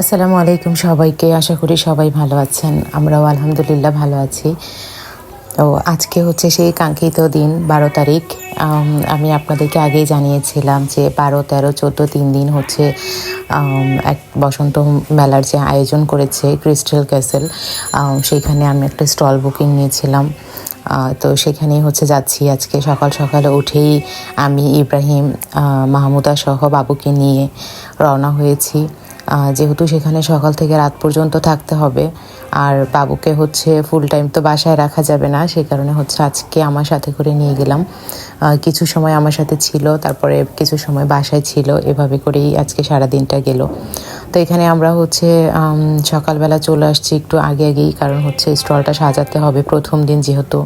আসসালামু আলাইকুম সবাইকে। আশা করি সবাই ভালো আছেন। আমরাও আলহামদুলিল্লাহ ভালো আছি। তো আজকে হচ্ছে সেই কাঙ্ক্ষিত দিন, বারো তারিখ। আমি আপনাদেরকে আগেই জানিয়েছিলাম যে বারো, তেরো, চোদ্দ তিন দিন হচ্ছে এক বসন্ত মেলার যে আয়োজন করেছে ক্রিস্টাল ক্যাসেল সেখানে আমি একটা স্টল বুকিং নিয়েছিলাম। তো সেখানেই হচ্ছে যাচ্ছি আজকে সকাল সকালে উঠেই আমি ইব্রাহিম মাহমুদা সহ বাবুকে নিয়ে রওনা হয়েছি। যেহেতু সেখানে সকাল থেকে রাত পর্যন্ত থাকতে হবে, আর বাবুকে হচ্ছে ফুল টাইম তো বাসায় রাখা যাবে না সেই কারণে হচ্ছে আজকে আমার সাথে করে নিয়ে গেলাম। কিছু সময় আমার সাথে ছিল, তারপরে কিছু সময় বাসায় ছিল, এভাবে করেই আজকে সারা দিনটা গেল। তো এখানে আমরা হচ্ছে সকালবেলা চলে আসছি একটু আগে আগেই, কারণ হচ্ছে স্টলটা সাজাতে হবে প্রথম দিন যেহেতু।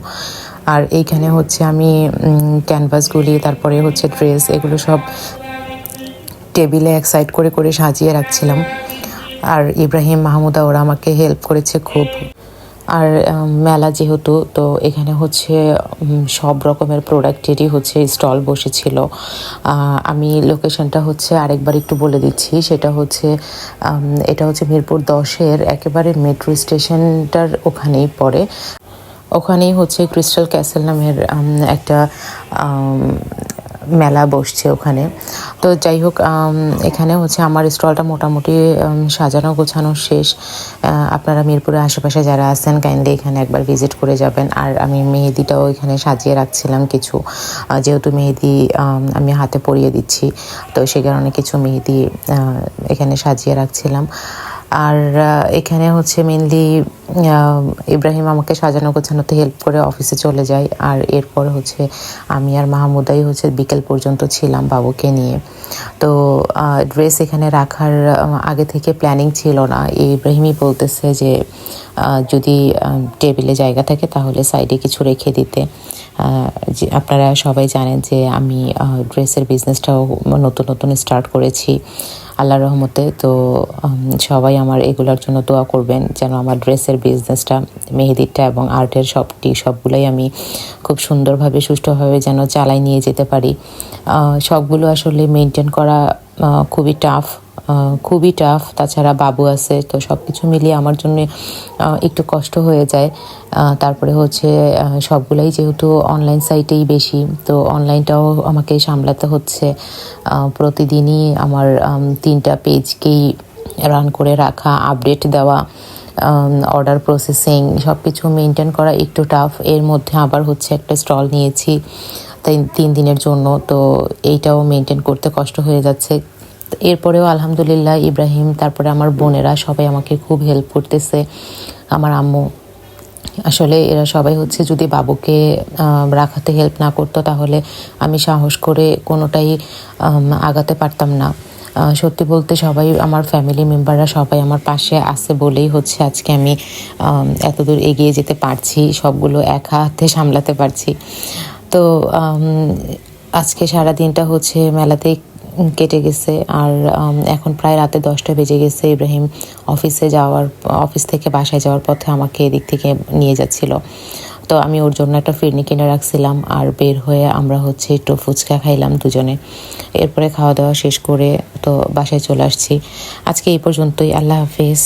আর এইখানে হচ্ছে আমি ক্যানভাসগুলি তারপরে হচ্ছে ড্রেস এগুলো সব টেবিলে এক সাইড করে করে সাজিয়ে রাখছিলাম। আর ইব্রাহিম মাহমুদা, ওরা আমাকে হেল্প করেছে খুব। আর মেলা যেহেতু, তো এখানে হচ্ছে সব রকমের প্রোডাক্টেরই হচ্ছে স্টল বসেছিল। আমি লোকেশনটা হচ্ছে আরেকবার একটু বলে দিচ্ছি। সেটা হচ্ছে এটা হচ্ছে মিরপুর দশের একেবারে মেট্রো স্টেশনটার ওখানেই পড়ে। ওখানেই হচ্ছে ক্রিস্টাল ক্যাসেল নামের একটা মেলা বসছে ওখানে। তো যাই হোক এখানে হচ্ছে আমার স্টলটা মোটামুটি সাজানো গোছানো শেষ। আপনারা মিরপুরের আশেপাশে যারা আছেন কাইন্ডলি এখানে একবার ভিজিট করে যাবেন। আর আমি মেহেদিটাও এখানে সাজিয়ে রাখছিলাম কিছু। যেহেতু মেহেদি, আমি হাতে পরিয়ে দিচ্ছি, তো সে কারণে কিছু মেহেদি এখানে সাজিয়ে রাখছিলাম। আর এখানে হচ্ছে মেনলি ইব্রাহিম আমাকে সাজানো গোছানোতে হেল্প করে অফিসে চলে যায়। আর এরপর হচ্ছে আমি আর মাহমুদাই হচ্ছে বিকেল পর্যন্ত ছিলাম বাবুকে নিয়ে। তো ড্রেস এখানে রাখার আগে থেকে প্ল্যানিং ছিল না। ইব্রাহিমই বলতেছে যে যদি টেবিলে জায়গা থাকে তাহলে সাইডে কিছু রেখে দিতে। যে আপনারা সবাই জানেন যে আমি ড্রেসের বিজনেসটাও নতুন নতুন স্টার্ট করেছি। আল্লাহ রহমতে তো সবাই আমার এগুলোর জন্য দোয়া করবেন যেন আমার ড্রেসের বিজনেসটা মেহেদিরটা এবং আর্টের সবটি, সবগুলোই আমি খুব সুন্দরভাবে, সুষ্ঠুভাবে যেন চালাই নিয়ে যেতে পারি। সবগুলো আসলে মেনটেন করা খুবই টাফ খুবই টাফ তাছাড়া বাবু আছে, তো সব কিছু মিলিয়ে আমার জন্য একটু কষ্ট হয়ে যায়। তারপরে হচ্ছে সবগুলাই যেহেতু অনলাইন সাইটেই বেশি, তো অনলাইনটাও আমাকে সামলাতে হচ্ছে। প্রতিদিনই আমার তিনটা পেজকেই রান করে রাখা আপডেট দেওয়া অর্ডার প্রসেসিং সব কিছু মেনটেন করা একটু টাফ এর মধ্যে আবার হচ্ছে একটা স্টল নিয়েছি তিন দিনের জন্য, তো এইটাও মেনটেন করতে কষ্ট হয়ে যাচ্ছে। এরপরেও আলহামদুলিল্লাহ ইব্রাহিম, তারপরে আমার বোনেরা সবাই আমাকে খুব হেল্প করতেছে। আমার আম্মু, আসলে এরা সবাই হচ্ছে যদি বাবুকে রাখাতে হেল্প না করতো তাহলে আমি সাহস করে কোনোটাই আগাতে পারতাম না। সত্যি বলতে সবাই আমার ফ্যামিলি মেম্বাররা সবাই আমার পাশে আছে বলেই হচ্ছে আজকে আমি এতদূর এগিয়ে যেতে পারছি, সবগুলো এক হাতে সামলাতে পারছি। তো আজকে সারা দিনটা হচ্ছে মেলাতে কেটে গেছে। আর এখন প্রায় রাতে দশটা বেজে গেছে। ইব্রাহিম অফিসে যাওয়ার, অফিস থেকে বাসায় যাওয়ার পথে আমাকে এদিক থেকে নিয়ে যাচ্ছিল। তো আমি ওর জন্য একটা ফিরনি কিনে রাখছিলাম আর বের হয়ে আমরা হচ্ছে একটু ফুচকা খাইলাম দুজনে। এরপরে খাওয়া দাওয়া শেষ করে তো বাসায় চলে আসছি। আজকে এই পর্যন্তই। আল্লাহ হাফিজ।